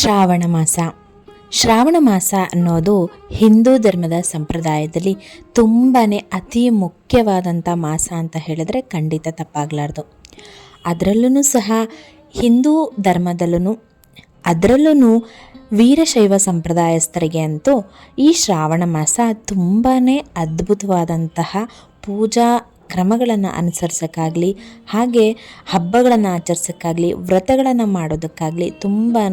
ಶ್ರಾವಣ ಮಾಸ. ಶ್ರಾವಣ ಮಾಸ ಅನ್ನೋದು ಹಿಂದೂ ಧರ್ಮದ ಸಂಪ್ರದಾಯದಲ್ಲಿ ತುಂಬಾ ಅತಿ ಮುಖ್ಯವಾದಂಥ ಮಾಸ ಅಂತ ಹೇಳಿದ್ರೆ ಖಂಡಿತ ತಪ್ಪಾಗಲಾರ್ದು. ಅದರಲ್ಲೂ ಸಹ ಹಿಂದೂ ಧರ್ಮದಲ್ಲೂ ಅದರಲ್ಲೂ ವೀರಶೈವ ಸಂಪ್ರದಾಯಸ್ಥರಿಗೆ ಅಂತೂ ಈ ಶ್ರಾವಣ ಮಾಸ ತುಂಬಾ ಅದ್ಭುತವಾದಂತಹ ಪೂಜಾ ಕ್ರಮಗಳನ್ನು ಅನುಸರಿಸೋಕ್ಕಾಗಲಿ, ಹಾಗೆ ಹಬ್ಬಗಳನ್ನು ಆಚರಿಸೋಕ್ಕಾಗಲಿ, ವ್ರತಗಳನ್ನು ಮಾಡೋದಕ್ಕಾಗಲಿ ತುಂಬಾ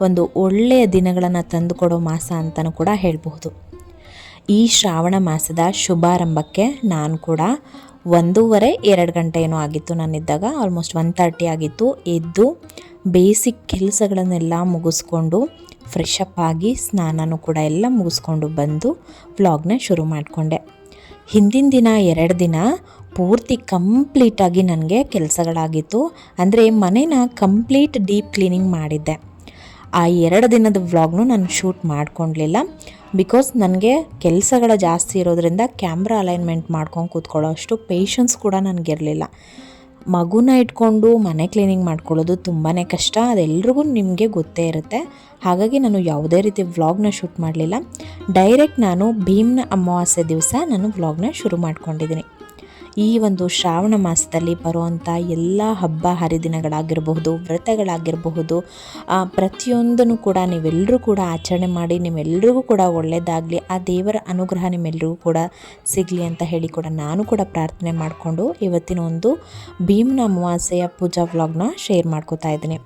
ಒಂದು ಒಳ್ಳೆಯ ದಿನಗಳನ್ನು ತಂದುಕೊಡೋ ಮಾಸ ಅಂತಲೂ ಕೂಡ ಹೇಳಬಹುದು. ಈ ಶ್ರಾವಣ ಮಾಸದ ಶುಭಾರಂಭಕ್ಕೆ ನಾನು ಕೂಡ ಒಂದೂವರೆ, ಎರಡು ಗಂಟೆ ಏನೋ ಆಗಿತ್ತು ನಾನಿದ್ದಾಗ ಆಲ್ಮೋಸ್ಟ್ ಒನ್ ತರ್ಟಿ ಆಗಿತ್ತು, ಎದ್ದು ಬೇಸಿಕ್ ಕೆಲಸಗಳನ್ನೆಲ್ಲ ಮುಗಿಸ್ಕೊಂಡು ಫ್ರೆಶ್ ಆಗಿ ಸ್ನಾನನೂ ಕೂಡ ಎಲ್ಲ ಮುಗಿಸ್ಕೊಂಡು ಬಂದು ವ್ಲಾಗ್ನ ಶುರು ಮಾಡಿಕೊಂಡೆ. ಹಿಂದಿನ ದಿನ, ಎರಡು ದಿನ ಪೂರ್ತಿ ಕಂಪ್ಲೀಟಾಗಿ ನನಗೆ ಕೆಲಸಗಳಾಗಿತ್ತು. ಅಂದರೆ ಮನೇನ ಕಂಪ್ಲೀಟ್ ಡೀಪ್ ಕ್ಲೀನಿಂಗ್ ಮಾಡಿದ್ದೆ. ಆ ಎರಡು ದಿನದ ವ್ಲಾಗ್ನು ನಾನು ಶೂಟ್ ಮಾಡ್ಕೊಳ್ಲಿಲ್ಲ ಬಿಕಾಸ್ ನನಗೆ ಕೆಲಸಗಳ ಜಾಸ್ತಿ ಇರೋದ್ರಿಂದ ಕ್ಯಾಮ್ರಾ ಅಲೈನ್ಮೆಂಟ್ ಮಾಡ್ಕೊಂಡು ಕೂತ್ಕೊಳ್ಳೋ ಅಷ್ಟು ಪೇಷನ್ಸ್ ಕೂಡ ನನಗಿರಲಿಲ್ಲ. ಮಗುನ ಇಟ್ಕೊಂಡು ಮನೆ ಕ್ಲೀನಿಂಗ್ ಮಾಡ್ಕೊಳ್ಳೋದು ತುಂಬಾ ಕಷ್ಟ. ಅದೆಲ್ರಿಗೂ ನಿಮಗೆ ಗೊತ್ತೇ ಇರುತ್ತೆ. ಹಾಗಾಗಿ ನಾನು ಯಾವುದೇ ರೀತಿ ವ್ಲಾಗ್ನ ಶೂಟ್ ಮಾಡಲಿಲ್ಲ. ಡೈರೆಕ್ಟ್ ನಾನು ಭೀಮ್ನ ಅಮಾವಾಸ್ಯೆ ದಿವಸ ನಾನು ವ್ಲಾಗ್ನ ಶುರು ಮಾಡ್ಕೊಂಡಿದ್ದೀನಿ. ಈ ಒಂದು ಶ್ರಾವಣ ಮಾಸದಲ್ಲಿ ಬರುವಂಥ ಎಲ್ಲ ಹಬ್ಬ ಹರಿದಿನಗಳಾಗಿರಬಹುದು, ವ್ರತಗಳಾಗಿರಬಹುದು ಪ್ರತಿಯೊಂದನ್ನು ಕೂಡ ನೀವೆಲ್ಲರೂ ಕೂಡ ಆಚರಣೆ ಮಾಡಿ ನಿಮ್ಮೆಲ್ಲರಿಗೂ ಕೂಡ ಒಳ್ಳೆಯದಾಗಲಿ ಆ ದೇವರ ಅನುಗ್ರಹ ನಿಮ್ಮೆಲ್ಲರಿಗೂ ಕೂಡ ಸಿಗಲಿ ಅಂತ ಹೇಳಿ ಕೂಡ ನಾನು ಕೂಡ ಪ್ರಾರ್ಥನೆ ಮಾಡಿಕೊಂಡು ಇವತ್ತಿನ ಒಂದು ಭೀಮ್ನ ಅಮಾವಾಸ್ಯೆಯ ಪೂಜಾ ವ್ಲಾಗ್ನ ಶೇರ್ ಮಾಡ್ಕೋತಾ ಇದ್ದೀನಿ.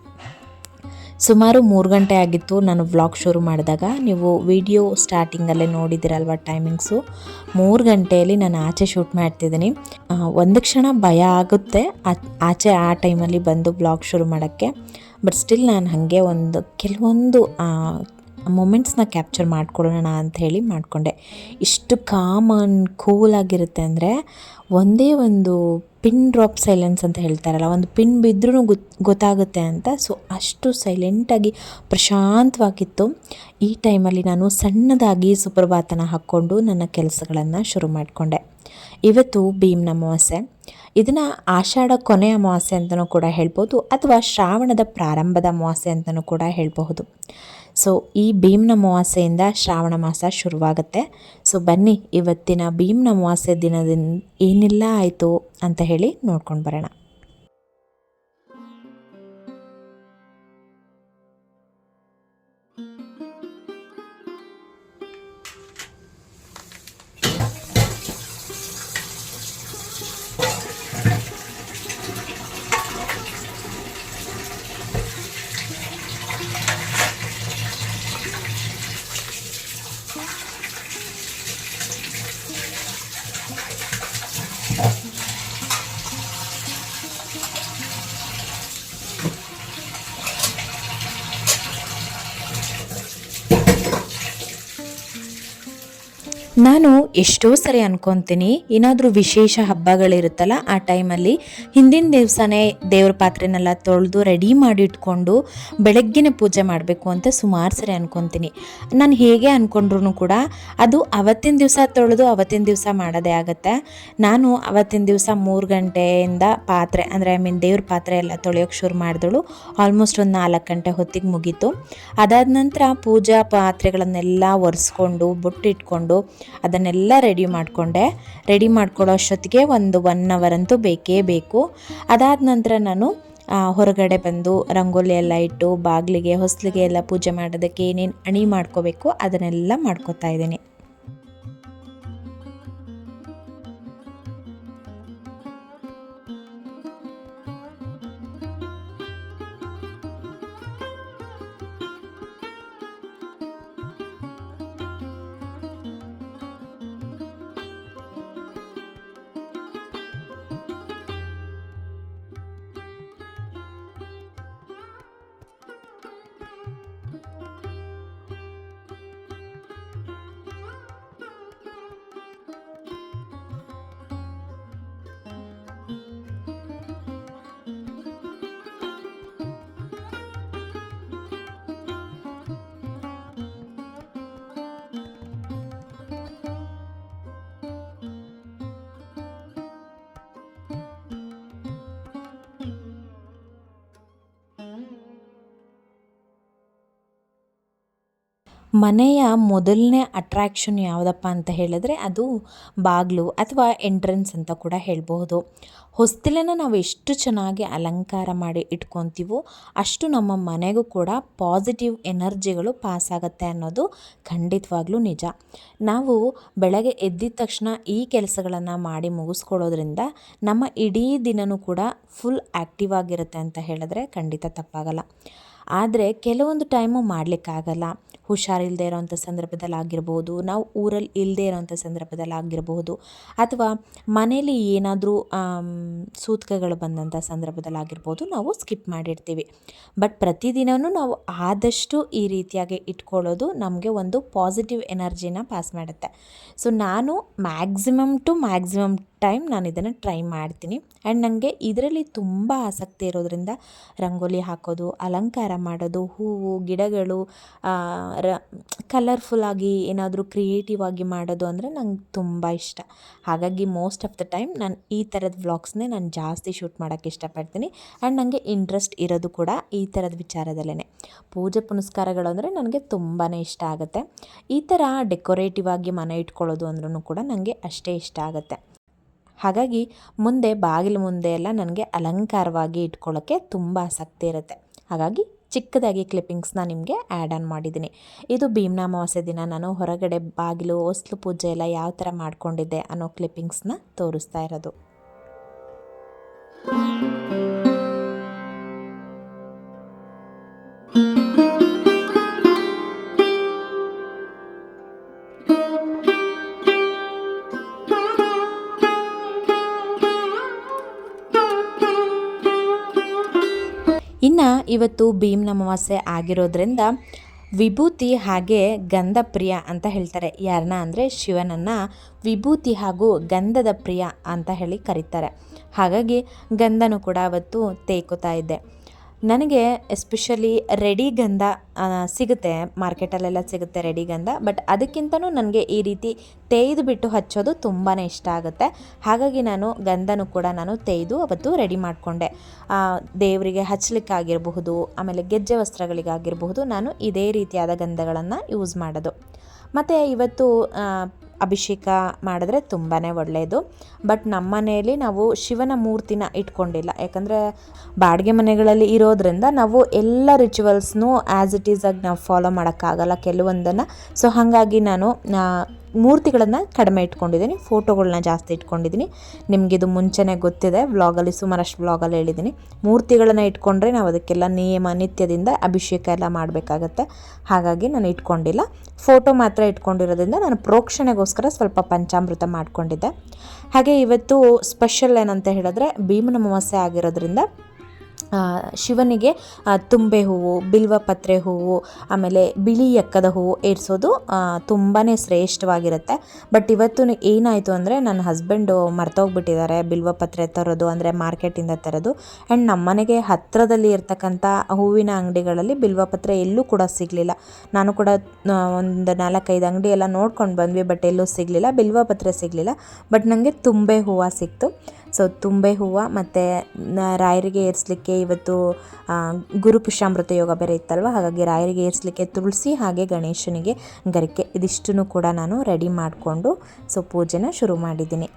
ಸುಮಾರು ಮೂರು ಗಂಟೆ ಆಗಿತ್ತು ನಾನು ವ್ಲಾಗ್ ಶುರು ಮಾಡಿದಾಗ. ನೀವು ವಿಡಿಯೋ ಸ್ಟಾರ್ಟಿಂಗಲ್ಲೇ ನೋಡಿದ್ದೀರಲ್ವ ಟೈಮಿಂಗ್ಸು? ಮೂರು ಗಂಟೆಯಲ್ಲಿ ನಾನು ಆಚೆ ಶೂಟ್ ಮಾಡ್ತಿದ್ದೀನಿ. ಒಂದು ಕ್ಷಣ ಭಯ ಆಗುತ್ತೆ ಆಚೆ ಆ ಟೈಮಲ್ಲಿ ಬಂದು ಬ್ಲಾಗ್ ಶುರು ಮಾಡೋಕ್ಕೆ. ಬಟ್ ಸ್ಟಿಲ್ ನಾನು ಹಾಗೆ ಒಂದು, ಕೆಲವೊಂದು ಮೊಮೆಂಟ್ಸ್ನ ಕ್ಯಾಪ್ಚರ್ ಮಾಡ್ಕೊಳ್ಳೋಣ ಅಂತ ಹೇಳಿ ಮಾಡಿಕೊಂಡೆ. ಇಷ್ಟು ಕಾಮನ್ ಕೂಲಾಗಿರುತ್ತೆ ಅಂದರೆ ಒಂದೇ ಒಂದು ಪಿನ್ ಡ್ರಾಪ್ ಸೈಲೆನ್ಸ್ ಅಂತ ಹೇಳ್ತಾರಲ್ಲ, ಒಂದು ಪಿನ್ ಬಿದ್ದರೂ ಗೊತ್, ಗೊತ್ತಾಗುತ್ತೆ ಅಂತ. ಸೊ ಅಷ್ಟು ಸೈಲೆಂಟಾಗಿ ಪ್ರಶಾಂತವಾಗಿತ್ತು. ಈ ಟೈಮಲ್ಲಿ ನಾನು ಸಣ್ಣದಾಗಿ ಸುಪ್ರಭಾತನ ಹಾಕ್ಕೊಂಡು ನನ್ನ ಕೆಲಸಗಳನ್ನು ಶುರು ಮಾಡಿಕೊಂಡೆ. ಇವತ್ತು ಭೀಮ್ನ ಅಮಾವಾಸ್ಯೆ. ಇದನ್ನು ಆಷಾಢ ಕೊನೆಯ ಅಮಾವಾಸ್ಯೆ ಅಂತಲೂ ಕೂಡ ಹೇಳ್ಬೋದು, ಅಥವಾ ಶ್ರಾವಣದ ಪ್ರಾರಂಭದ ಅಮಾವಾಸ್ಯೆ ಅಂತಲೂ ಕೂಡ ಹೇಳಬಹುದು. ಸೊ ಈ ಭೀಮ್ನ ಅಮಾವಾಸ್ಯೆಯಿಂದ ಶ್ರಾವಣ ಮಾಸ ಶುರುವಾಗುತ್ತೆ. ಸೊ ಬನ್ನಿ, ಇವತ್ತಿನ ಭೀಮ್ನ ಅಮಾವಾಸ್ಯೆ ದಿನದಿಂದ ಏನೆಲ್ಲ ಆಯಿತು ಅಂತ ಹೇಳಿ ನೋಡ್ಕೊಂಡು ಬರೋಣ. ನಾನು ಎಷ್ಟೋ ಸರಿ ಅನ್ಕೊಂತೀನಿ. ಏನಾದರೂ ವಿಶೇಷ ಹಬ್ಬಗಳಿರುತ್ತಲ್ಲ ಆ ಟೈಮಲ್ಲಿ, ಹಿಂದಿನ ದಿವಸನೇ ದೇವ್ರ ಪಾತ್ರೆನೆಲ್ಲ ತೊಳೆದು ರೆಡಿ ಮಾಡಿ ಇಟ್ಕೊಂಡು ಬೆಳಗ್ಗೆನೇ ಪೂಜೆ ಮಾಡಬೇಕು ಅಂತ ಸುಮಾರು ಸರಿ ಅನ್ಕೊತೀನಿ. ನಾನು ಹೇಗೆ ಅಂದ್ಕೊಂಡ್ರು ಕೂಡ ಅದು ಅವತ್ತಿನ ದಿವಸ ತೊಳೆದು ಅವತ್ತಿನ ದಿವಸ ಮಾಡೋದೇ ಆಗುತ್ತೆ. ನಾನು ಅವತ್ತಿನ ದಿವಸ ಮೂರು ಗಂಟೆಯಿಂದ ಪಾತ್ರೆ, ಅಂದರೆ ಐ ಮೀನ್ ದೇವ್ರ ಪಾತ್ರೆ ಎಲ್ಲ ತೊಳೆಯೋಕೆ ಶುರು ಮಾಡಿದಳು. ಆಲ್ಮೋಸ್ಟ್ ಒಂದು ನಾಲ್ಕು ಗಂಟೆ ಹೊತ್ತಿಗೆ ಮುಗೀತು. ಅದಾದ ನಂತರ ಪೂಜಾ ಪಾತ್ರೆಗಳನ್ನೆಲ್ಲ ಒರೆಸ್ಕೊಂಡು, ಬುಟ್ಟಿಟ್ಕೊಂಡು, ಅದನ್ನೆಲ್ಲ ರೆಡಿ ಮಾಡಿಕೊಂಡೆ. ರೆಡಿ ಮಾಡ್ಕೊಳ್ಳೋ ಅಷ್ಟೊತ್ತಿಗೆ ಒಂದು ಒನ್ ಅವರ್ ಅಂತೂ ಬೇಕೇ ಬೇಕು. ಅದಾದ ನಂತರ ನಾನು ಹೊರಗಡೆ ಬಂದು ರಂಗೋಲಿ ಎಲ್ಲ ಇಟ್ಟು, ಬಾಗಿಲಿಗೆ, ಹೊಸ್ಲಿಗೆ ಎಲ್ಲ ಪೂಜೆ ಮಾಡೋದಕ್ಕೆ ಏನೇನು ಅಣಿ ಮಾಡ್ಕೋಬೇಕು ಅದನ್ನೆಲ್ಲ ಮಾಡ್ಕೋತಾ ಇದ್ದೀನಿ. ಮನೆಯ ಮೊದಲನೇ ಅಟ್ರ್ಯಾಕ್ಷನ್ ಯಾವುದಪ್ಪ ಅಂತ ಹೇಳಿದ್ರೆ ಅದು ಬಾಗಿಲು ಅಥವಾ ಎಂಟ್ರೆನ್ಸ್ ಅಂತ ಕೂಡ ಹೇಳಬಹುದು. ಹೊಸ್ತಿಲನ್ನು ನಾವು ಎಷ್ಟು ಚೆನ್ನಾಗಿ ಅಲಂಕಾರ ಮಾಡಿ ಇಟ್ಕೊತೀವೋ ಅಷ್ಟು ನಮ್ಮ ಮನೆಗೂ ಕೂಡ ಪಾಸಿಟಿವ್ ಎನರ್ಜಿಗಳು ಪಾಸ್ ಆಗುತ್ತೆ ಅನ್ನೋದು ಖಂಡಿತವಾಗ್ಲೂ ನಿಜ. ನಾವು ಬೆಳಗ್ಗೆ ಎದ್ದಿದ ತಕ್ಷಣ ಈ ಕೆಲಸಗಳನ್ನು ಮಾಡಿ ಮುಗಿಸ್ಕೊಳ್ಳೋದ್ರಿಂದ ನಮ್ಮ ಇಡೀ ದಿನವೂ ಕೂಡ ಫುಲ್ ಆ್ಯಕ್ಟಿವ್ ಆಗಿರುತ್ತೆ ಅಂತ ಹೇಳಿದ್ರೆ ಖಂಡಿತ ತಪ್ಪಾಗಲ್ಲ. ಆದರೆ ಕೆಲವೊಂದು ಟೈಮು ಮಾಡಲಿಕ್ಕಾಗಲ್ಲ. ಹುಷಾರಿಲ್ಲದೆ ಇರೋವಂಥ ಸಂದರ್ಭದಲ್ಲಿ ಆಗಿರ್ಬೋದು, ನಾವು ಊರಲ್ಲಿ ಇಲ್ಲದೆ ಇರೋವಂಥ ಸಂದರ್ಭದಲ್ಲಿ ಆಗಿರಬಹುದು ಅಥವಾ ಮನೇಲಿ ಏನಾದರೂ ಸೂತಕಗಳು ಬಂದಂಥ ಸಂದರ್ಭದಲ್ಲಿ ಆಗಿರ್ಬೋದು ನಾವು ಸ್ಕಿಪ್ ಮಾಡಿರ್ತೀವಿ. ಬಟ್ ಪ್ರತಿದಿನವೂ ನಾವು ಆದಷ್ಟು ಈ ರೀತಿಯಾಗಿ ಇಟ್ಕೊಳ್ಳೋದು ನಮಗೆ ಒಂದು ಪಾಸಿಟಿವ್ ಎನರ್ಜಿನ ಪಾಸ್ ಮಾಡುತ್ತೆ. ಸೊ ನಾನು ಮ್ಯಾಕ್ಸಿಮಮ್ ಟು ಮ್ಯಾಕ್ಸಿಮಮ್ ಟೈಮ್ ನಾನು ಇದನ್ನು ಟ್ರೈ ಮಾಡ್ತೀನಿ. ಆ್ಯಂಡ್ ನನಗೆ ಇದರಲ್ಲಿ ತುಂಬ ಆಸಕ್ತಿ ಇರೋದ್ರಿಂದ, ರಂಗೋಲಿ ಹಾಕೋದು, ಅಲಂಕಾರ ಮಾಡೋದು, ಹೂವು, ಗಿಡಗಳು ರ ಕಲರ್ಫುಲ್ಲಾಗಿ ಏನಾದರೂ ಕ್ರಿಯೇಟಿವ್ ಆಗಿ ಮಾಡೋದು ಅಂದರೆ ನಂಗೆ ತುಂಬ ಇಷ್ಟ. ಹಾಗಾಗಿ ಮೋಸ್ಟ್ ಆಫ್ ದ ಟೈಮ್ ನಾನು ಈ ಥರದ ವ್ಲಾಗ್ಸ್ನೇ ನಾನು ಜಾಸ್ತಿ ಶೂಟ್ ಮಾಡೋಕ್ಕೆ ಇಷ್ಟಪಡ್ತೀನಿ. ಆ್ಯಂಡ್ ನನಗೆ ಇಂಟ್ರೆಸ್ಟ್ ಇರೋದು ಕೂಡ ಈ ಥರದ ವಿಚಾರದಲ್ಲೇ ಪೂಜೆ ಪುನಸ್ಕಾರಗಳು ಅಂದರೆ ನನಗೆ ತುಂಬಾ ಇಷ್ಟ ಆಗುತ್ತೆ. ಈ ಥರ ಡೆಕೋರೇಟಿವ್ ಆಗಿ ಮನೆ ಇಟ್ಕೊಳ್ಳೋದು ಅಂದ್ರೂ ಕೂಡ ನನಗೆ ಅಷ್ಟೇ ಇಷ್ಟ ಆಗುತ್ತೆ. ಹಾಗಾಗಿ ಮುಂದೆ, ಬಾಗಿಲು ಮುಂದೆ ಎಲ್ಲ ನನಗೆ ಅಲಂಕಾರವಾಗಿ ಇಟ್ಕೊಳ್ಳೋಕ್ಕೆ ತುಂಬ ಆಸಕ್ತಿ ಇರುತ್ತೆ. ಹಾಗಾಗಿ ಚಿಕ್ಕದಾಗಿ ಕ್ಲಿಪ್ಪಿಂಗ್ಸ್ನ ನಿಮಗೆ ಆ್ಯಡ್ ಆನ್ ಮಾಡಿದ್ದೀನಿ. ಇದು ಭೀಮ್ನ ಅಮಾವಾಸ್ಯೆ ದಿನ. ನಾನು ಹೊರಗಡೆ ಬಾಗಿಲು, ಹೊಸ್ಲು ಪೂಜೆ ಎಲ್ಲ ಯಾವ ಥರ ಮಾಡ್ಕೊಂಡಿದ್ದೆ ಅನ್ನೋ ಕ್ಲಿಪ್ಪಿಂಗ್ಸ್ನ ತೋರಿಸ್ತಾ ಇರೋದು. ಇನ್ನು ಇವತ್ತು ಭೀಮ್ನ ಅಮಾವಾಸ್ಯೆ ಆಗಿರೋದ್ರಿಂದ ವಿಭೂತಿ ಹಾಗೆ ಗಂಧಪ್ರಿಯ ಅಂತ ಹೇಳ್ತಾರೆ. ಯಾರನ್ನ ಅಂದರೆ ಶಿವನನ್ನು ವಿಭೂತಿ ಹಾಗೂ ಗಂಧದ ಪ್ರಿಯ ಅಂತ ಹೇಳಿ ಕರೀತಾರೆ. ಹಾಗಾಗಿ ಗಂಧನೂ ಕೂಡ ಅವತ್ತು ತೇಕೋತಾ ಇದ್ದೆ. ನನಗೆ ಎಸ್ಪೆಷಲಿ ರೆಡಿ ಗಂಧ ಸಿಗುತ್ತೆ. ಮಾರ್ಕೆಟಲ್ಲೆಲ್ಲ ಸಿಗುತ್ತೆ ರೆಡಿ ಗಂಧ ಬಟ್ ಅದಕ್ಕಿಂತನೂ ನನಗೆ ಈ ರೀತಿ ತೇಯ್ದು ಬಿಟ್ಟು ಹಚ್ಚೋದು ತುಂಬಾ ಇಷ್ಟ ಆಗುತ್ತೆ. ಹಾಗಾಗಿ ನಾನು ಗಂಧನೂ ಕೂಡ ನಾನು ತೇಯ್ದು ಅವತ್ತು ರೆಡಿ ಮಾಡಿಕೊಂಡೆ. ದೇವರಿಗೆ ಹಚ್ಚಲಿಕ್ಕಾಗಿರಬಹುದು ಆಮೇಲೆ ಗೆಜ್ಜೆ ವಸ್ತ್ರಗಳಿಗಾಗಿರಬಹುದು, ನಾನು ಇದೇ ರೀತಿಯಾದ ಗಂಧಗಳನ್ನು ಯೂಸ್ ಮಾಡೋದು. ಮತ್ತು ಇವತ್ತು ಅಭಿಷೇಕ ಮಾಡಿದ್ರೆ ತುಂಬಾ ಒಳ್ಳೆಯದು. ಬಟ್ ನಮ್ಮ ಮನೆಯಲ್ಲಿ ನಾವು ಶಿವನ ಮೂರ್ತಿನ ಇಟ್ಕೊಂಡಿಲ್ಲ. ಯಾಕಂದರೆ ಬಾಡಿಗೆ ಮನೆಗಳಲ್ಲಿ ಇರೋದ್ರಿಂದ ನಾವು ಎಲ್ಲ ರಿಚುವಲ್ಸ್ನೂ ಆ್ಯಸ್ ಇಟ್ ಈಸ್ ಆಗಿ ನಾವು ಫಾಲೋ ಮಾಡೋಕ್ಕಾಗಲ್ಲ ಕೆಲವೊಂದನ್ನು. ಸೊ ಹಾಗಾಗಿ ನಾನು ಮೂರ್ತಿಗಳನ್ನು ಕಡಿಮೆ ಇಟ್ಕೊಂಡಿದ್ದೀನಿ ಫೋಟೋಗಳನ್ನ ಜಾಸ್ತಿ ಇಟ್ಕೊಂಡಿದ್ದೀನಿ. ನಿಮಗಿದು ಮುಂಚೆನೇ ಗೊತ್ತಿದೆ ವ್ಲಾಗಲ್ಲಿ ಸುಮಾರಷ್ಟು ವ್ಲಾಗಲ್ಲಿ ಹೇಳಿದ್ದೀನಿ. ಮೂರ್ತಿಗಳನ್ನು ಇಟ್ಕೊಂಡ್ರೆ ನಾವು ಅದಕ್ಕೆಲ್ಲ ನಿಯಮ, ನಿತ್ಯದಿಂದ ಅಭಿಷೇಕ ಎಲ್ಲ ಮಾಡಬೇಕಾಗತ್ತೆ. ಹಾಗಾಗಿ ನಾನು ಇಟ್ಕೊಂಡಿಲ್ಲ. ಫೋಟೋ ಮಾತ್ರ ಇಟ್ಕೊಂಡಿರೋದ್ರಿಂದ ನಾನು ಪ್ರೋಕ್ಷಣೆಗೋಸ್ಕರ ಸ್ವಲ್ಪ ಪಂಚಾಮೃತ ಮಾಡಿಕೊಂಡಿದ್ದೆ. ಹಾಗೆ ಇವತ್ತು ಸ್ಪೆಷಲ್ ಏನಂತ ಹೇಳಿದ್ರೆ ಭೀಮನ ಅಮಾವಾಸ್ಯೆ ಆಗಿರೋದ್ರಿಂದ ಶಿವನಿಗೆ ತುಂಬೆ ಹೂವು ಬಿಲ್ವಪತ್ರೆ ಹೂವು, ಆಮೇಲೆ ಬಿಳಿ ಎಕ್ಕದ ಹೂವು ಏರಿಸೋದು ತುಂಬಾ ಶ್ರೇಷ್ಠವಾಗಿರುತ್ತೆ. ಬಟ್ ಇವತ್ತು ಏನಾಯಿತು ಅಂದರೆ ನನ್ನ ಹಸ್ಬೆಂಡು ಮರ್ತೋಗ್ಬಿಟ್ಟಿದ್ದಾರೆ ಬಿಲ್ವಪತ್ರೆ ತರೋದು ಅಂದರೆ ಮಾರ್ಕೆಟಿಂದ ತರೋದು. ಆ್ಯಂಡ್ ನಮ್ಮ ಮನೆಗೆ ಹತ್ತಿರದಲ್ಲಿ ಇರ್ತಕ್ಕಂಥ ಹೂವಿನ ಅಂಗಡಿಗಳಲ್ಲಿ ಬಿಲ್ವಪತ್ರೆ ಎಲ್ಲೂ ಕೂಡ ಸಿಗಲಿಲ್ಲ. ನಾನು ಕೂಡ ಒಂದು ನಾಲ್ಕೈದು ಅಂಗಡಿ ಎಲ್ಲ ನೋಡ್ಕೊಂಡು ಬಂದ್ವಿ ಬಟ್ ಎಲ್ಲೂ ಸಿಗಲಿಲ್ಲ ಬಿಲ್ವಪತ್ರೆ ಸಿಗಲಿಲ್ಲ. ಬಟ್ ನನಗೆ ತುಂಬೆ ಹೂವು ಸಿಕ್ತು. ಸೊ ತುಂಬೆ ಹೂವು ಮತ್ತು ರಾಯರಿಗೆ ಏರಿಸಲಿಕ್ಕೆ ಇವತ್ತು ಗುರುಪುಷ್ಯಾಮೃತ ಯೋಗ ಬೇರೆ ಇತ್ತಲ್ವ? ಹಾಗಾಗಿ ರಾಯರಿಗೆ ಏರಿಸಲಿಕ್ಕೆ ತುಳಸಿ ಹಾಗೆ ಗಣೇಶನಿಗೆ ಗರಿಕೆ ಇದಿಷ್ಟನ್ನು ಕೂಡ ನಾನು ರೆಡಿ ಮಾಡಿಕೊಂಡು ಸೊ ಪೂಜೆನ ಶುರು ಮಾಡಿದ್ದೀನಿ.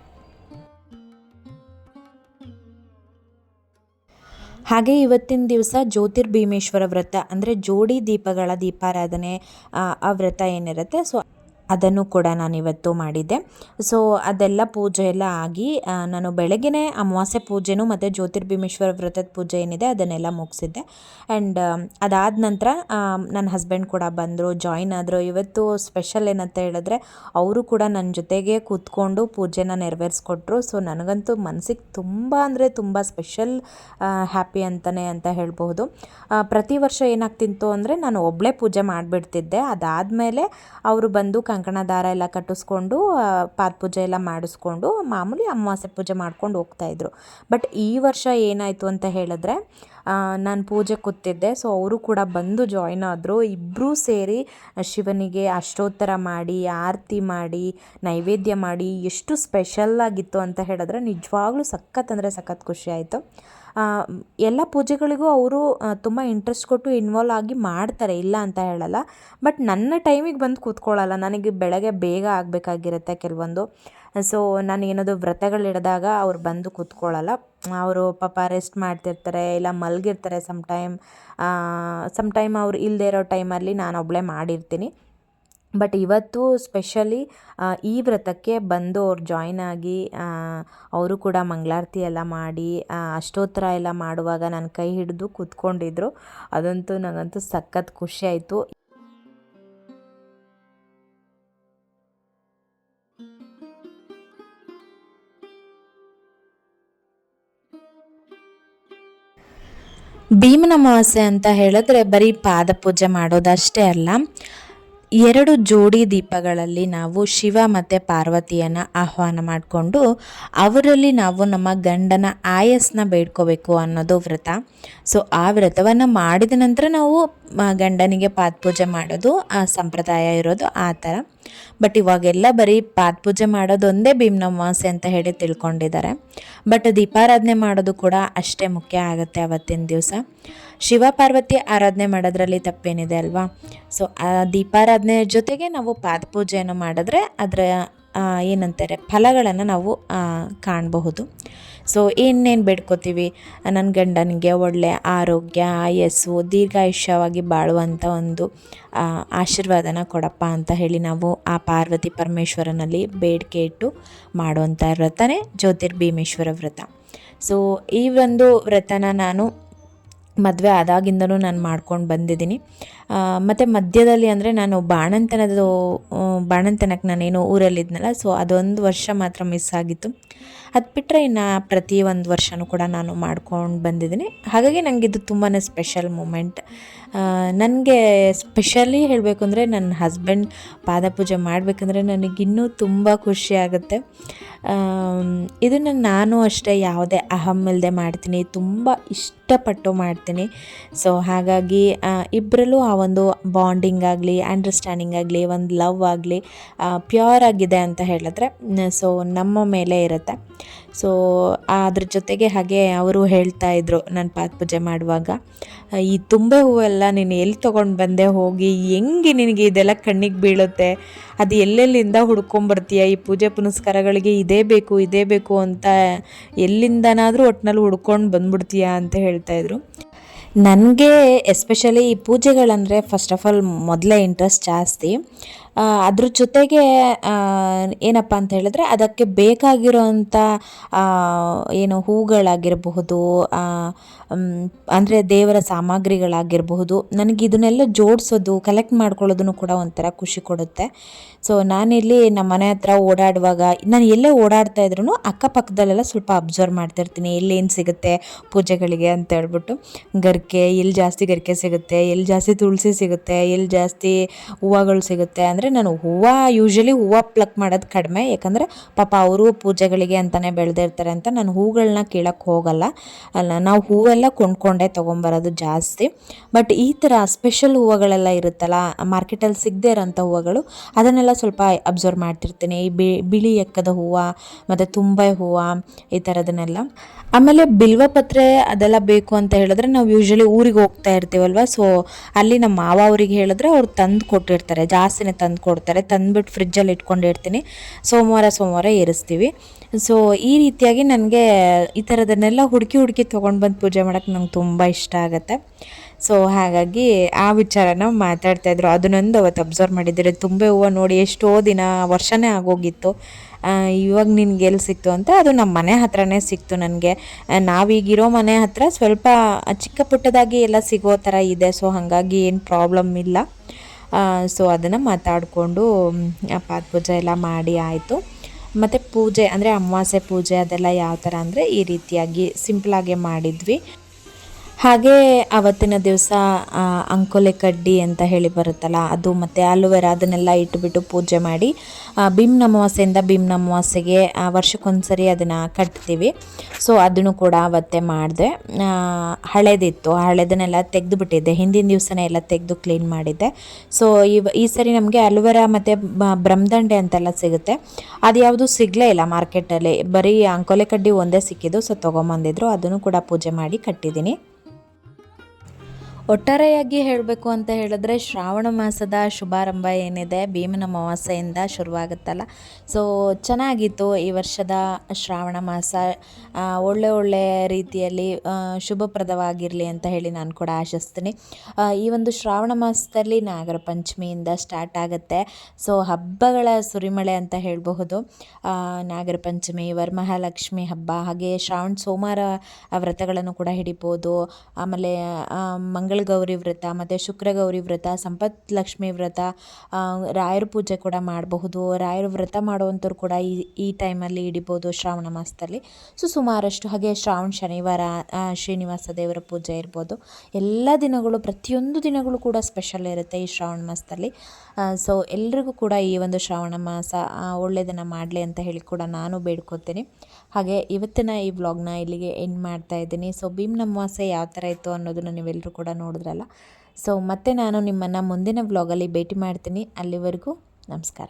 ಹಾಗೆ ಇವತ್ತಿನ ದಿವಸ ಜ್ಯೋತಿರ್ಭೀಮೇಶ್ವರ ವ್ರತ, ಅಂದರೆ ಜೋಡಿ ದೀಪಗಳ ದೀಪಾರಾಧನೆ, ಆ ವ್ರತ ಏನಿರುತ್ತೆ ಸೊ ಅದನ್ನು ಕೂಡ ನಾನು ಇವತ್ತು ಮಾಡಿದ್ದೆ. ಸೊ ಅದೆಲ್ಲ ಪೂಜೆ ಎಲ್ಲ ಆಗಿ ನಾನು ಬೆಳಗ್ಗೆ ಅಮಾವಾಸ್ಯೆ ಪೂಜೆನೂ ಮತ್ತು ಜ್ಯೋತಿರ್ಭೀಮೇಶ್ವರ ವ್ರತದ ಪೂಜೆ ಏನಿದೆ ಅದನ್ನೆಲ್ಲ ಮುಗಿಸಿದ್ದೆ. ಆ್ಯಂಡ್ ಅದಾದ ನಂತರ ನನ್ನ ಹಸ್ಬೆಂಡ್ ಕೂಡ ಬಂದರು ಜಾಯಿನ್ ಆದರು. ಇವತ್ತು ಸ್ಪೆಷಲ್ ಏನಂತ ಹೇಳಿದ್ರೆ, ಅವರು ಕೂಡ ನನ್ನ ಜೊತೆಗೆ ಕೂತ್ಕೊಂಡು ಪೂಜೆನ ನೆರವೇರಿಸ್ಕೊಟ್ರು. ಸೊ ನನಗಂತೂ ಮನಸ್ಸಿಗೆ ತುಂಬ ಅಂದರೆ ತುಂಬ ಸ್ಪೆಷಲ್ ಹ್ಯಾಪಿ ಅಂತಲೇ ಅಂತ ಹೇಳ್ಬೋದು ಪ್ರತಿ ವರ್ಷ ಏನಾಗ್ತಿತ್ತು ಅಂದರೆ, ನಾನು ಒಬ್ಬಳೇ ಪೂಜೆ ಮಾಡಿಬಿಡ್ತಿದ್ದೆ. ಅದಾದಮೇಲೆ ಅವರು ಬಂದು ಕಂಕಣ ದಾರ ಎಲ್ಲ ಕಟ್ಟಿಸ್ಕೊಂಡು ಪಾದ ಪೂಜೆ ಎಲ್ಲ ಮಾಡಿಸ್ಕೊಂಡು ಮಾಮೂಲಿ ಅಮಾವಾಸ್ಯೆ ಪೂಜೆ ಮಾಡ್ಕೊಂಡು ಹೋಗ್ತಾಯಿದ್ರು ಬಟ್ ಈ ವರ್ಷ ಏನಾಯಿತು ಅಂತ ಹೇಳಿದ್ರೆ ನಾನು ಪೂಜೆ ಕೂತಿದ್ದೆ. ಸೊ ಅವರು ಕೂಡ ಬಂದು ಜಾಯ್ನ್ ಆದರು. ಇಬ್ಬರೂ ಸೇರಿ ಶಿವನಿಗೆ ಅಷ್ಟೋತ್ತರ ಮಾಡಿ, ಆರತಿ ಮಾಡಿ, ನೈವೇದ್ಯ ಮಾಡಿ, ಎಷ್ಟು ಸ್ಪೆಷಲ್ಲಾಗಿತ್ತು ಅಂತ ಹೇಳಿದ್ರೆ ನಿಜವಾಗ್ಲೂ ಸಖತ್ ಅಂದರೆ ಸಖತ್ ಖುಷಿ ಆಯಿತು. ಎಲ್ಲ ಪೂಜೆಗಳಿಗೂ ಅವರು ತುಂಬ ಇಂಟ್ರೆಸ್ಟ್ ಕೊಟ್ಟು ಇನ್ವಾಲ್ವ್ ಆಗಿ ಮಾಡ್ತಾರೆ, ಇಲ್ಲ ಅಂತ ಹೇಳಲ್ಲ. ಬಟ್ ನನ್ನ ಟೈಮಿಗೆ ಬಂದು ಕೂತ್ಕೊಳ್ಳಲ್ಲ ನನಗೆ ಬೆಳಗ್ಗೆ ಬೇಗ ಆಗಬೇಕಾಗಿರುತ್ತೆ ಕೆಲವೊಂದು. ಸೊ ನಾನು ಏನಾದರೂ ವ್ರತಗಳಿಡಿದಾಗ ಅವ್ರು ಬಂದು ಕೂತ್ಕೊಳ್ಳಲ್ಲ ಅವರು ಪಾಪ ರೆಸ್ಟ್ ಮಾಡ್ತಿರ್ತಾರೆ, ಇಲ್ಲ ಮಲಗಿರ್ತಾರೆ ಸಮ್ ಟೈಮ್ ಸಮ್ ಟೈಮ್ ಅವ್ರು ಇಲ್ಲದೇ ಇರೋ ಟೈಮಲ್ಲಿ ನಾನು ಒಬ್ಬಳೇ ಮಾಡಿರ್ತೀನಿ. ಬಟ್ ಇವತ್ತು ಸ್ಪೆಷಲಿ ಈ ವ್ರತಕ್ಕೆ ಬಂದು ಅವ್ರು ಜಾಯ್ನ್ ಆಗಿ ಅವರು ಕೂಡ ಮಂಗಳಾರತಿ ಎಲ್ಲ ಮಾಡಿ ಅಷ್ಟೋತ್ತರ ಎಲ್ಲ ಮಾಡುವಾಗ ನನ್ನ ಕೈ ಹಿಡಿದು ಕೂತ್ಕೊಂಡಿದ್ರು. ಅದಂತೂ ನನಗಂತೂ ಸಖತ್ ಖುಷಿ ಆಯಿತು. ಭೀಮನ ಅಮಾವಾಸ್ಯೆ ಅಂತ ಹೇಳಿದ್ರೆ ಬರೀ ಪಾದಪೂಜೆ ಮಾಡೋದಷ್ಟೇ ಅಲ್ಲ ಎರಡು ಜೋಡಿ ದೀಪಗಳಲ್ಲಿ ನಾವು ಶಿವ ಮತ್ತು ಪಾರ್ವತಿಯನ್ನು ಆಹ್ವಾನ ಮಾಡಿಕೊಂಡು ಅವರಲ್ಲಿ ನಾವು ನಮ್ಮ ಗಂಡನ ಆಯಸ್ಸನ್ನ ಬೇಡ್ಕೋಬೇಕು ಅನ್ನೋದು ವ್ರತ. ಸೊ ಆ ವ್ರತವನ್ನು ಮಾಡಿದ ನಂತರ ನಾವು ಗಂಡನಿಗೆ ಪಾದಪೂಜೆ ಮಾಡೋದು, ಆ ಸಂಪ್ರದಾಯ ಇರೋದು ಆ ಥರ. ಬಟ್ ಇವಾಗೆಲ್ಲ ಬರೀ ಪಾದ ಪೂಜೆ ಮಾಡೋದೊಂದೇ ಭೀಮನ ಅಂತ ಹೇಳಿ ತಿಳ್ಕೊಂಡಿದ್ದಾರೆ. ಬಟ್ ದೀಪಾರಾಧನೆ ಮಾಡೋದು ಕೂಡ ಅಷ್ಟೇ ಮುಖ್ಯ ಆಗುತ್ತೆ ಅವತ್ತಿನ ದಿವಸ. ಶಿವ ಪಾರ್ವತಿ ಆರಾಧನೆ ಮಾಡೋದ್ರಲ್ಲಿ ತಪ್ಪೇನಿದೆ ಅಲ್ವಾ? ಸೊ ಆ ದೀಪಾರಾಧನೆ ಜೊತೆಗೆ ನಾವು ಪಾದ ಪೂಜೆಯನ್ನು ಮಾಡಿದ್ರೆ ಅದರ ಏನಂತಾರೆ, ಫಲಗಳನ್ನು ನಾವು ಕಾಣಬಹುದು. ಸೊ ಇನ್ನೇನು ಬೇಡ್ಕೋತೀವಿ? ನನ್ನ ಗಂಡನಿಗೆ ಒಳ್ಳೆಯ ಆರೋಗ್ಯ, ಆಯಸ್ಸು, ದೀರ್ಘಾಯುಷ್ಯವಾಗಿ ಬಾಳುವಂಥ ಒಂದು ಆಶೀರ್ವಾದನ ಕೊಡಪ್ಪ ಅಂತ ಹೇಳಿ ನಾವು ಆ ಪಾರ್ವತಿ ಪರಮೇಶ್ವರನಲ್ಲಿ ಬೇಡಿಕೆ ಇಟ್ಟು ಮಾಡುವಂಥ ವ್ರತನೇ ಜ್ಯೋತಿರ್ಭೀಮೇಶ್ವರ ವ್ರತ. ಸೊ ಈ ಒಂದು ವ್ರತನ ನಾನು ಮದುವೆ ಆದಾಗಿಂದನೂ ನಾನು ಮಾಡ್ಕೊಂಡು ಬಂದಿದ್ದೀನಿ. ಮತ್ತು ಮಧ್ಯದಲ್ಲಿ ಅಂದರೆ ನಾನು ಬಾಣಂತನದ್ದು ಬಾಣಂತನಕ್ಕೆ ನಾನೇನು ಊರಲ್ಲಿದ್ನಲ್ಲ ಸೊ ಅದೊಂದು ವರ್ಷ ಮಾತ್ರ ಮಿಸ್ ಆಗಿತ್ತು. ಅದು ಬಿಟ್ಟರೆ ಇನ್ನು ಪ್ರತಿ ಒಂದು ವರ್ಷವೂ ಕೂಡ ನಾನು ಮಾಡ್ಕೊಂಡು ಬಂದಿದ್ದೀನಿ. ಹಾಗಾಗಿ ನನಗೆ ಇದು ತುಂಬಾ ಸ್ಪೆಷಲ್ ಮೂಮೆಂಟ್ ನನಗೆ ಸ್ಪೆಷಲಿ ಹೇಳಬೇಕು ಅಂದರೆ ನನ್ನ ಹಸ್ಬೆಂಡ್ ಪಾದಪೂಜೆ ಮಾಡಬೇಕಂದ್ರೆ ನನಗಿನ್ನೂ ತುಂಬ ಖುಷಿ ಆಗುತ್ತೆ. ಇದನ್ನು ನಾನು ಅಷ್ಟೇ ಯಾವುದೇ ಅಹಂ ಇಲ್ಲದೆ ಮಾಡ್ತೀನಿ, ತುಂಬ ಇಷ್ಟಪಟ್ಟು ಮಾಡ್ತೀನಿ. ಸೊ ಹಾಗಾಗಿ ಇಬ್ಬರಲ್ಲೂ ಒಂದು ಬಾಂಡಿಂಗ್ ಆಗಲಿ ಅಂಡರ್ಸ್ಟ್ಯಾಂಡಿಂಗ್ ಆಗಲಿ, ಒಂದು ಲವ್ ಆಗಲಿ ಪ್ಯೂರ್ ಆಗಿದೆ ಅಂತ ಹೇಳಿದ್ರೆ ಸೊ ನಮ್ಮ ಮೇಲೆ ಇರುತ್ತೆ. ಸೊ ಅದ್ರ ಜೊತೆಗೆ ಹಾಗೆ ಅವರು ಹೇಳ್ತಾ ಇದ್ರು ನಾನು ಪಾತ್ ಪಾದಪೂಜೆ ಮಾಡುವಾಗ ಈ ತುಂಬೆ ಹೂವೆಲ್ಲ ನೀನು ಎಲ್ಲಿ ತೊಗೊಂಡು ಬಂದೆ? ಹೋಗಿ, ಹೆಂಗೆ ನಿನಗೆ ಇದೆಲ್ಲ ಕಣ್ಣಿಗೆ ಬೀಳುತ್ತೆ? ಅದು ಎಲ್ಲೆಲ್ಲಿಂದ ಹುಡ್ಕೊಂಬರ್ತೀಯ? ಈ ಪೂಜೆ ಪುನಸ್ಕಾರಗಳಿಗೆ ಇದೇ ಬೇಕು ಇದೇ ಬೇಕು ಅಂತ ಎಲ್ಲಿಂದನಾದರೂ ಒಟ್ಟಿನಲ್ಲಿ ಹುಡ್ಕೊಂಡು ಬಂದ್ಬಿಡ್ತೀಯಾ? ಅಂತ ಹೇಳ್ತಾ ಇದ್ರು. ನನಗೆ ಎಸ್ಪೆಷಲಿ ಈ ಪೂಜೆಗಳಂದರೆ ಫಸ್ಟ್ ಆಫ್ ಆಲ್ ಮೊದಲೇ ಇಂಟ್ರೆಸ್ಟ್ ಜಾಸ್ತಿ. ಅದ್ರ ಜೊತೆಗೆ ಏನಪ್ಪ ಅಂತ ಹೇಳಿದ್ರೆ ಅದಕ್ಕೆ ಬೇಕಾಗಿರೋಂಥ ಏನು ಹೂಗಳಾಗಿರಬಹುದು ಅಂದರೆ ದೇವರ ಸಾಮಗ್ರಿಗಳಾಗಿರಬಹುದು, ನನಗೆ ಇದನ್ನೆಲ್ಲ ಜೋಡಿಸೋದು ಕಲೆಕ್ಟ್ ಮಾಡ್ಕೊಳ್ಳೋದನ್ನು ಕೂಡ ಒಂಥರ ಖುಷಿ ಕೊಡುತ್ತೆ. ಸೊ ನಾನಿಲ್ಲಿ ನಮ್ಮ ಮನೆ ಹತ್ರ ಓಡಾಡುವಾಗ, ನಾನು ಎಲ್ಲೇ ಓಡಾಡ್ತಾ ಇದ್ರೂ ಅಕ್ಕಪಕ್ಕದಲ್ಲೆಲ್ಲ ಸ್ವಲ್ಪ ಅಬ್ಸರ್ವ್ ಮಾಡ್ತಿರ್ತೀನಿ. ಎಲ್ಲೇನು ಸಿಗುತ್ತೆ ಪೂಜೆಗಳಿಗೆ ಅಂತ ಹೇಳ್ಬಿಟ್ಟು. ಗರಿಕೆ, ಎಲ್ಲಿ ಜಾಸ್ತಿ ಗರಿಕೆ ಸಿಗುತ್ತೆ, ಎಲ್ಲಿ ಜಾಸ್ತಿ ತುಳಸಿ ಸಿಗುತ್ತೆ, ಎಲ್ಲಿ ಜಾಸ್ತಿ ಹೂವುಗಳು ಸಿಗುತ್ತೆ ಅಂದರೆ ನಾನು ಹೂವು ಯೂಶ್ವಲಿ ಹೂವು ಪ್ಲಕ್ ಮಾಡೋದು ಕಡಿಮೆ. ಯಾಕಂದರೆ ಪಾಪ ಅವರು ಪೂಜೆಗಳಿಗೆ ಅಂತಲೇ ಬೆಳೆದಿರ್ತಾರೆ ಅಂತ ನಾನು ಹೂಗಳನ್ನ ಕೇಳೋಕ್ಕೆ ಹೋಗಲ್ಲ. ಅಲ್ಲ, ನಾವು ಹೂವೆಲ್ಲ ಕೊಂಡ್ಕೊಂಡೇ ತೊಗೊಂಬರೋದು ಜಾಸ್ತಿ. ಬಟ್ ಈ ಥರ ಸ್ಪೆಷಲ್ ಹೂವುಗಳೆಲ್ಲ ಇರುತ್ತಲ್ಲ ಮಾರ್ಕೆಟಲ್ಲಿ ಸಿಗದೇ ಇರೋಂಥ ಹೂವುಗಳು, ಅದನ್ನೆಲ್ಲ ಸ್ವಲ್ಪ ಅಬ್ಸರ್ವ್ ಮಾಡ್ತಿರ್ತೀನಿ. ಈ ಬಿಳಿ ಎಕ್ಕದ ಹೂವು, ಮತ್ತು ತುಂಬೆ ಹೂವು, ಈ ಥರದನ್ನೆಲ್ಲ ಆಮೇಲೆ ಬಿಲ್ವಪತ್ರೆ ಅದೆಲ್ಲ ಬೇಕು ಅಂತ ಹೇಳಿದ್ರೆ ನಾವು ಯೂಶ್ವಲಿ ಊರಿಗೆ ಹೋಗ್ತಾ ಇರ್ತೀವಲ್ವ? ಸೊ ಅಲ್ಲಿ ನಮ್ಮ ಮಾವ ಅವರಿಗೆ ಹೇಳಿದ್ರೆ ಅವ್ರು ತಂದು ಕೊಟ್ಟಿರ್ತಾರೆ. ಜಾಸ್ತಿನೇ ತಂದು ಕೊಡ್ತಾರೆ. ತಂದುಬಿಟ್ಟು ಫ್ರಿಜ್ಜಲ್ಲಿ ಇಟ್ಕೊಂಡಿರ್ತೀನಿ. ಸೋಮವಾರ ಸೋಮವಾರ ಏರಿಸ್ತೀವಿ. ಸೊ ಈ ರೀತಿಯಾಗಿ ನನಗೆ ಈ ಥರದನ್ನೆಲ್ಲ ಹುಡುಕಿ ಹುಡುಕಿ ತೊಗೊಂಡು ಬಂದು ಪೂಜೆ ಮಾಡೋಕ್ಕೆ ನಂಗೆ ತುಂಬ ಇಷ್ಟ ಆಗುತ್ತೆ. ಸೊ ಹಾಗಾಗಿ ಆ ವಿಚಾರನ ಮಾತಾಡ್ತಾ ಇದ್ರು. ಅದನ್ನೊಂದು ಅವತ್ತು ಅಬ್ಸರ್ವ್ ಮಾಡಿದ್ದೀರಿ ತುಂಬೆ ಹೂವು ನೋಡಿ ಎಷ್ಟೋ ದಿನ ವರ್ಷನೇ ಆಗೋಗಿತ್ತು. ಇವಾಗ ನಿನ್ಗೆ ಎಲ್ಲಿ ಸಿಕ್ತು ಅಂತ? ಅದು ನಮ್ಮ ಮನೆ ಹತ್ರನೇ ಸಿಕ್ತು ನನಗೆ. ನಾವೀಗಿರೋ ಮನೆ ಹತ್ರ ಸ್ವಲ್ಪ ಚಿಕ್ಕ ಪುಟ್ಟದಾಗಿ ಎಲ್ಲ ಸಿಗೋ ಥರ ಇದೆ. ಸೊ ಹಾಗಾಗಿ ಏನು ಪ್ರಾಬ್ಲಮ್ ಇಲ್ಲ. ಸೊ ಅದನ್ನು ಮಾತಾಡಿಕೊಂಡು ಪಾದಪೂಜೆ ಎಲ್ಲ ಮಾಡಿ ಆಯಿತು. ಮತ್ತು ಪೂಜೆ ಅಂದರೆ ಅಮಾವಾಸ್ಯೆ ಪೂಜೆ ಅದೆಲ್ಲ ಯಾವ ಥರ ಅಂದರೆ ಈ ರೀತಿಯಾಗಿ ಸಿಂಪಲಾಗೆ ಮಾಡಿದ್ವಿ. ಹಾಗೆ ಅವತ್ತಿನ ದಿವಸ ಅಂಕೋಲೆ ಕಡ್ಡಿ ಅಂತ ಹೇಳಿ ಬರುತ್ತಲ್ಲ, ಅದು ಮತ್ತು ಆಲೋವೆರ ಅದನ್ನೆಲ್ಲ ಇಟ್ಟುಬಿಟ್ಟು ಪೂಜೆ ಮಾಡಿ ಭೀಮ್ ಅಮಾವಾಸ್ಯೆಯಿಂದ ಭೀಮ್ನ ಅಮಾವಾಸ್ಯೆಗೆ ವರ್ಷಕ್ಕೊಂದ್ಸರಿ ಅದನ್ನು ಕಟ್ತೀವಿ. ಸೊ ಅದನ್ನು ಕೂಡ ಅವತ್ತೇ ಮಾಡಿದೆ. ಹಳೇದಿತ್ತು ಹಳೇದನ್ನೆಲ್ಲ ತೆಗೆದು ಬಿಟ್ಟಿದ್ದೆ ಹಿಂದಿನ ದಿವಸನೇ ಎಲ್ಲ ತೆಗೆದು ಕ್ಲೀನ್ ಮಾಡಿದ್ದೆ. ಸೊ ಇವ, ಈ ಸರಿ ನಮಗೆ ಅಲುವೆರಾ ಮತ್ತು ಬ್ರಹ್ಮದಂಡೆ ಅಂತೆಲ್ಲ ಸಿಗುತ್ತೆ. ಅದು ಯಾವುದು ಸಿಗಲೇ ಇಲ್ಲ ಮಾರ್ಕೆಟಲ್ಲಿ. ಬರೀ ಅಂಕೋಲೆ ಕಡ್ಡಿ ಒಂದೇ ಸಿಕ್ಕಿದ್ದು, ಸೊ ತೊಗೊಂಬಂದಿದ್ರು. ಅದನ್ನು ಕೂಡ ಪೂಜೆ ಮಾಡಿ ಕಟ್ಟಿದ್ದೀನಿ. ಒಟ್ಟಾರೆಯಾಗಿ ಹೇಳಬೇಕು ಅಂತ ಹೇಳಿದ್ರೆ ಶ್ರಾವಣ ಮಾಸದ ಶುಭಾರಂಭ ಏನಿದೆ, ಭೀಮನ ಅಮಾವಾಸ್ಯೆಯಿಂದ ಶುರುವಾಗುತ್ತಲ್ಲ. ಸೊ ಚೆನ್ನಾಗಿತ್ತು ಈ ವರ್ಷದ ಶ್ರಾವಣ ಮಾಸ. ಒಳ್ಳೆ ಒಳ್ಳೆ ರೀತಿಯಲ್ಲಿ ಶುಭಪ್ರದವಾಗಿರಲಿ ಅಂತ ಹೇಳಿ ನಾನು ಕೂಡ ಆಶಿಸ್ತೀನಿ. ಈ ಒಂದು ಶ್ರಾವಣ ಮಾಸದಲ್ಲಿ ನಾಗರ ಪಂಚಮಿಯಿಂದ ಸ್ಟಾರ್ಟ್ ಆಗುತ್ತೆ. ಸೊ ಹಬ್ಬಗಳ ಸುರಿಮಳೆ ಅಂತ ಹೇಳಬಹುದು. ನಾಗರ ಪಂಚಮಿ, ವರಮಹಾಲಕ್ಷ್ಮಿ ಹಬ್ಬ, ಹಾಗೆ ಶ್ರಾವಣ ಸೋಮವಾರ ವ್ರತಗಳನ್ನು ಕೂಡ ಹಿಡಿಬೋದು. ಆಮೇಲೆ ಆ, ಮಂಗಳಗೌರಿ ವ್ರತ ಮತ್ತು ಶುಕ್ರ ಗೌರಿ ವ್ರತ ಸಂಪತ್ ಲಕ್ಷ್ಮಿ ವ್ರತ ರಾಯರ ಪೂಜೆ ಕೂಡ ಮಾಡಬಹುದು. ರಾಯರ ವ್ರತ ಮಾಡುವಂಥವ್ರು ಕೂಡ ಈ ಈ ಟೈಮಲ್ಲಿ ಹಿಡಿಬೋದು ಶ್ರಾವಣ ಮಾಸದಲ್ಲಿ. ಸೊ ಸುಮಾರಷ್ಟು ಹಾಗೆ ಶ್ರಾವಣ ಶನಿವಾರ ಶ್ರೀನಿವಾಸ ದೇವರ ಪೂಜೆ ಇರ್ಬೋದು. ಎಲ್ಲ ದಿನಗಳು ಪ್ರತಿಯೊಂದು ದಿನಗಳು ಕೂಡ ಸ್ಪೆಷಲ್ ಇರುತ್ತೆ ಈ ಶ್ರಾವಣ ಮಾಸದಲ್ಲಿ. ಸೊ ಎಲ್ರಿಗೂ ಕೂಡ ಈ ಒಂದು ಶ್ರಾವಣ ಮಾಸ ಒಳ್ಳೆಯದನ್ನು ಮಾಡಲಿ ಅಂತ ಹೇಳಿ ಕೂಡ ನಾನು ಬೇಡ್ಕೋತೀನಿ. ಹಾಗೆ ಇವತ್ತಿನ ಈ ವ್ಲಾಗ್ನ ಇಲ್ಲಿಗೆ ಎಂಡ್ ಮಾಡ್ತಾ ಇದ್ದೀನಿ. ಸೊ ಭೀಮ್ ಅಮಾವಾಸ್ಯೆ ಯಾವ ಥರ ಇತ್ತು ಅನ್ನೋದನ್ನು ನೀವೆಲ್ಲರೂ ಕೂಡ ನೋಡಿದ್ರಲ್ಲ ಸೊ ಮತ್ತೆ ನಾನು ನಿಮ್ಮನ್ನು ಮುಂದಿನ ವ್ಲಾಗಲ್ಲಿ ಭೇಟಿ ಮಾಡ್ತೀನಿ. ಅಲ್ಲಿವರೆಗೂ ನಮಸ್ಕಾರ.